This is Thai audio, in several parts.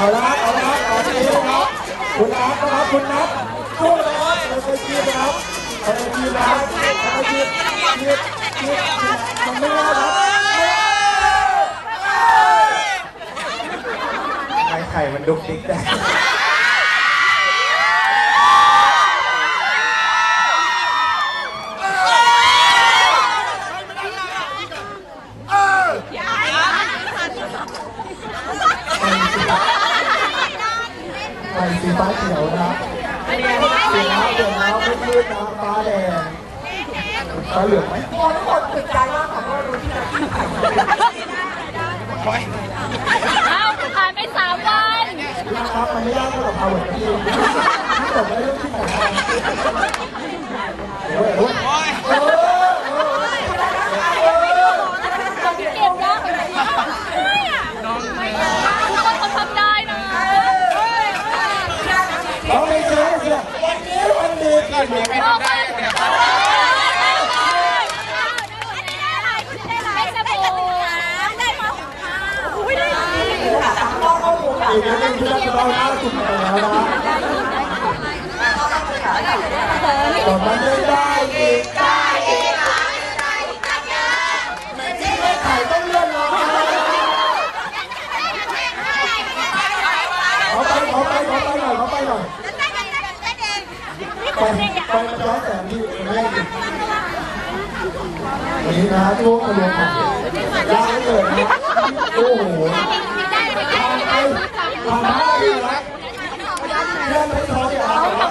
เอาละเอาละครับตอนนี้นะครับคุณนัทนะครับคุณนัทสู้นะครับเราจะยืนนะครับเราจะยืนนะครับเราจะยืนยืนยืนมันไม่ได้ครับไข่มันดุกดิ๊กแต่ ไฟ สีฟ้าเขียวนะครับสีน้ำเดือดน้ำมืดๆนะฟ้าแดงฟ้าเหลืองไหมโอ้ทุกคนติดใจมากค่ะเพราะว่ารู้ที่นักที่ไข่เอาผ่านไปสามวันนะครับมันไม่ยากเท่ากับพาวเวอร์ที่ที่จบได้เรื่องที่ไหนเฮ้ยเฮ้ย เก็บยากเลยนะไม่ยากทุกคนเขาทำได้นะ เราไม่เจอเสียวันนี้วันดีกันเนี่ย โอเคไม่สบู่ได้มาของข้าวอุ้ยได้ ค่ะตามข้อข้ อมูลค่ะอีกนิดนึงที่เราจะเราล่าสุดไปแล้วนะแต่มันไม่ได้อีกได้อีกไม่ไข่ต้องเลื่อนรอเขาไปเขาไปเขาไปหน่อยเขาไปหน่อยไปไปมันย้อนแสงที่ไม่ได้ดิวันนี้นะช่วงกระดูกหักยากเหลือเกินนะโอ้โห ทำไปทำได้ดีนะเรื่องไม่ท้อเลยครับ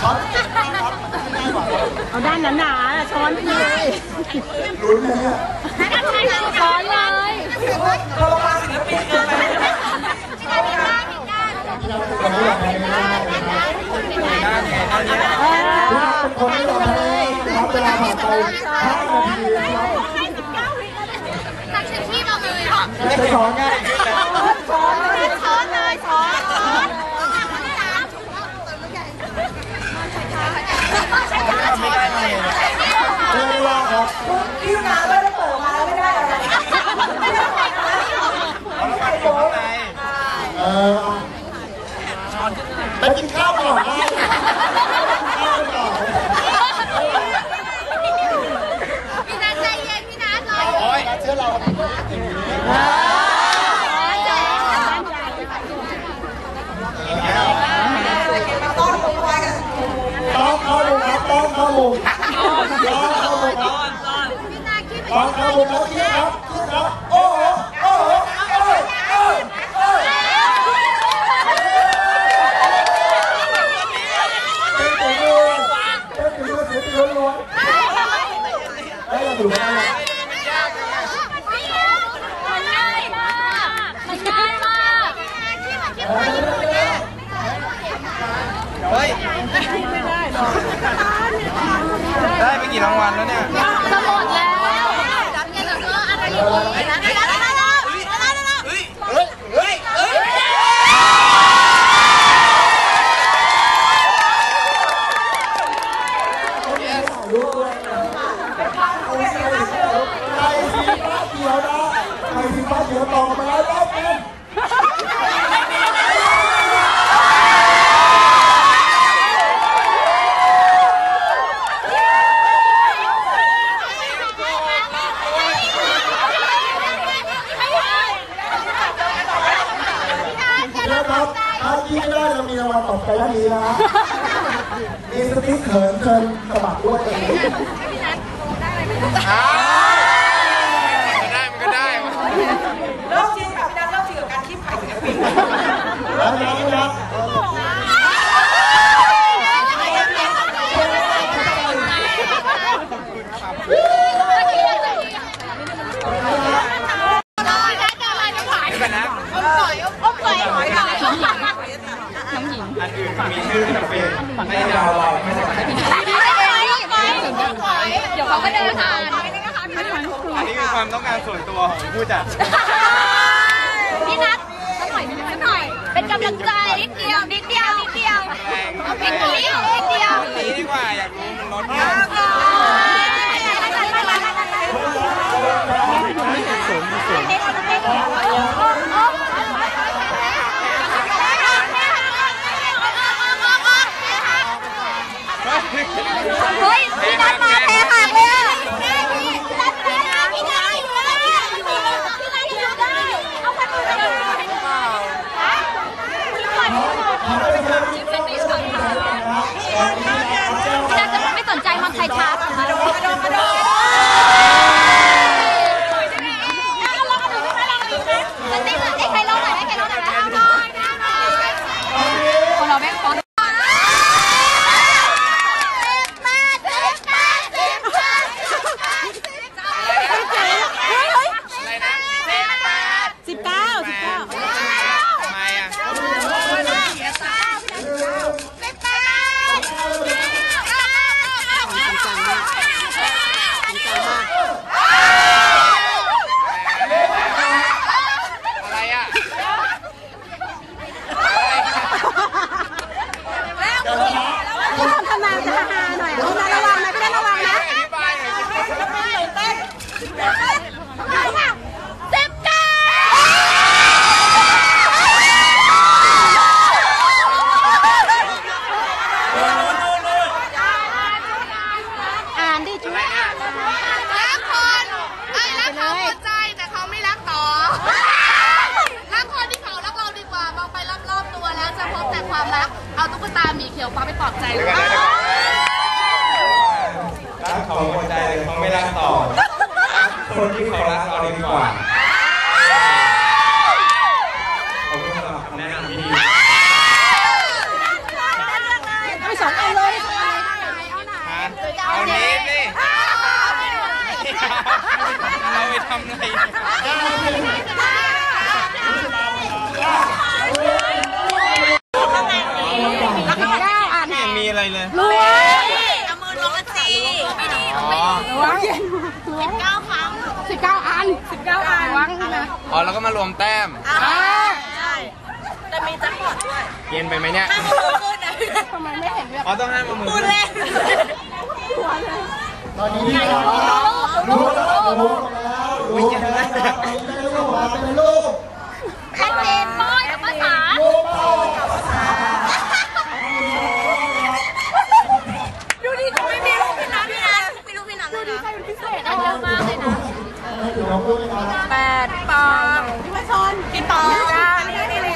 ช็อตเอาด้านหนาๆช้อนไปเลยลุ้นเนี่ยช้อนเลย เราลงมาศิลปินเกินไป คนนี้อยากแพ้ไม่ได้นะครับพี่นัทเป็นคนที่อยากแพ้นะครับ เวลาผ่านไป5นาทีนะครับจะสองง่ายขึ้นแล้ว ช้อนเลยช้อนช้อน เรียกว่าครับ พี่นาไม่ได้เปิดมาแล้วไม่ได้อะไรไม่ได้หมดนะไข่โบ๊ะ เออไปกินข้าวก่อนได้ข้าวก่อน พี่นัทใจเย็นพี่นัทรอ โอ้ยเชื่อเรา ต้อนรับไว้กัน ต้องเข้ามุมครับต้องเข้ามุมต้องเข้ามุมครับ พี่นัทคิด ต้องเข้ามุมแล้วคิดครับคิดครับโอ้โหโอ้โหโอ้โหโอ้โหโอ้โหเป็นตัวเองเป็นตัวเสียตีล้วนๆได้ยังอยู่ไหม มันง่ายมากมันง่ายมาก ได้ไปกี่รางวัลแล้วเนี่ย จะหมดแล้วเนี่ยเหลืออะไรอยู่อีกนะนะนะนะนะนะ รู้ด้วยไข่สีฟ้าเขียวนะไข่สีฟ้าเขียวตองมาแล้วรอบนึงนะครับถ้ายิงไม่ได้เรามีรางวัลตอบใจด้านนี้นะ มีสติ๊กเขินเชิญสมัครด้วยเอง ได้มันก็ได้ เริ่มจริงกับนันเริ่มจริงกับการคีบไข่ศิลปิน แล้วน้องนะครับอันอื่นมีชื่อจำเป็นให้ดาวเราไม่ใช่อันนี้ เดี๋ยวเขาก็เดินผ่าน คือความต้องการส่วนตัวของผู้จัดพี่นัทสักหน่อยสักหน่อย เป็นกำลังใจนิดเดียวนิดเดียวนิดเดียวนิดเดียวนิดเดียวนี้ดีกว่าอยากรู้มันลดไหมเฮ้ยพี่นัทมาแพ้หักเลยอะพี่นัทพี่นัทพี่นัทอยู่ได้พี่นัทอยู่ได้เอาพันมือไปเลยพี่นัทจะไม่สนใจมันไทยชาร์จมาดมมาดมมาดมใครร้องหน่อยไหมใครร้องหน่อยไหมเอาหน่อยคนเราแม่งฟ้อน อะไรนะ สิบเก้าสิบเก้า ทำไมอะ อะไรอะ ทำนายจะฮาๆหน่อยเอานะระวังนะพี่นัทระวังนะ อธิบายหน่อยสิ อ่านดิจุ๊บ รักคนไอ้รักเขาหมดใจแต่เขาไม่รักต่อ รักคนที่เขารักเราดีกว่ามองไปรอบๆตัวแล้วจะพบแต่ความรัก เอาตุ๊กตาหมี เขียวฟ้าไปปลอบใจเดี๋ยวก่อนเดี๋ยวก่อนรักเขาหมดใจแต่เขาไม่รักต่อรักคนที่เขารักเราดีกว่าขอบคุณสำหรับคำแนะนำที่ดีไม่สองอันเลยฮะเอานี้สิเราไปทำอะไรเนี่ยไม่เห็นมีอะไรเลย รู้ เอามือลงกันสิไม่ดี อ๋อ วางเย็น เก้าครั้ง สิบเก้าอันสิบเก้าอันวางนะ อ๋อแล้วก็มารวมแต้ม อ่าใช่ แต่มีแจ็คพอตด้วยเย็นไปไหมเนี่ย ถ้ามือขึ้นนะทำไมไม่เห็นแบบอ๋อต้องห้ามเอามือพูดเล่นตอนนี้นะครับรู้แล้วรู้แล้วรู้แล้วเป็นลูกมาเป็นลูกชัดเจนป้อนกับภาษา ลูกพ่อ ดูดิไม่มีรูปพี่นัทพี่นัทไม่รู้พี่นัทเลยนะได้เยอะมากเลยนะ ให้ดูน้องด้วยนะครับ แปดปองพี่มาชนกี่ปองเก้านี่นี่เลย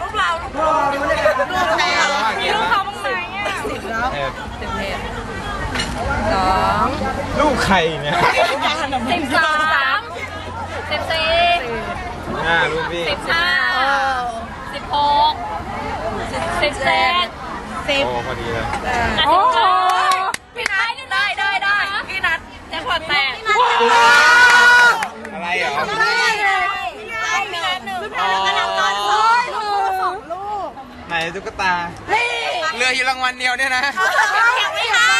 รูปเรารูปเรารูปแต่รูปเขาบ้างไหมอะ เออ สอง ลูกใครเนี่ย สิบสามสิบสี่หน้าลูกพี่สิบห้าสิบหกสิบเจ็ดโอ้พอดีเลย โอ้โหพี่นัทได้ได้ได้พี่นัทแจ็คพอตแตกอะไรเหรอได้เลยพี่นัทหนึ่งอ๋อสองลูกไหนตุ๊กตาเรืออยู่รางวัลเดียวเนี่ยนะ ไม่ได้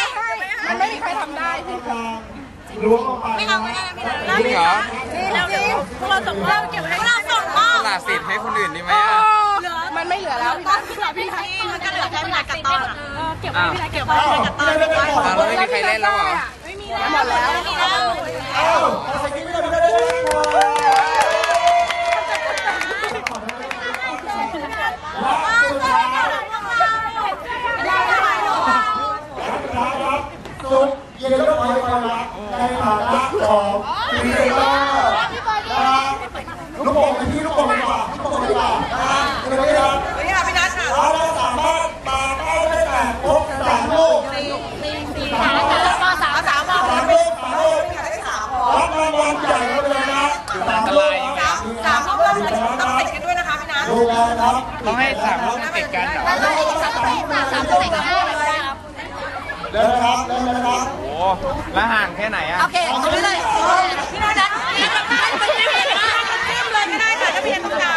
มันไม่มีใครทำได้จริงล้วงลงไปไม่เอาไม่ได้พี่นัทจริงเหรอจริงพวกเราส่งเราเก็บให้เราส่งมอบตลาดสิทธิ์ให้คนอื่นดีไหมอะมันไม่เหลือแล้วพี่นัทพี่นัทพี่นัทมันจะเหลือแค่พี่นัทกับตอนอะเก็บไว้พี่นัทเก็บไว้ไม่ได้ไม่ได้ตอนเราไม่มีใครเล่นแล้วเหรอหมดแล้วเอ้าเอาใส่กิ๊บไม่ได้ไม่ได้ไม่ได้สุดเย็ นแล้วไปความรักในฐานะของพีเตอร์นะครับลูกโป่งไปที่ลูกโป่งดีกว่าลูกโป่งดีกว่านะเดี๋ยวนี้ครับนี่ค่ะพี่นัทค่ะเราสามารถปาเข้าได้แต่พบสามลูกก็สามสามสามลูกสามลูกรับรางวัลใหญ่มาเลยนะสามลูกครับสามลูกต้องติดกันด้วยนะคะพี่นัทต้องให้สามลูกติดกันเหรอสามสามใส่ก็ ได้เลยครับเดินนะครับเดินนะครับโอ้แล้วห่างแค่ไหนอะโอเคเอาไปเลยพี่นัทพี่นัทไปจิ้มเลยจิ้มเลยไม่ได้ค่ะถ้าพี่นัทต้องการ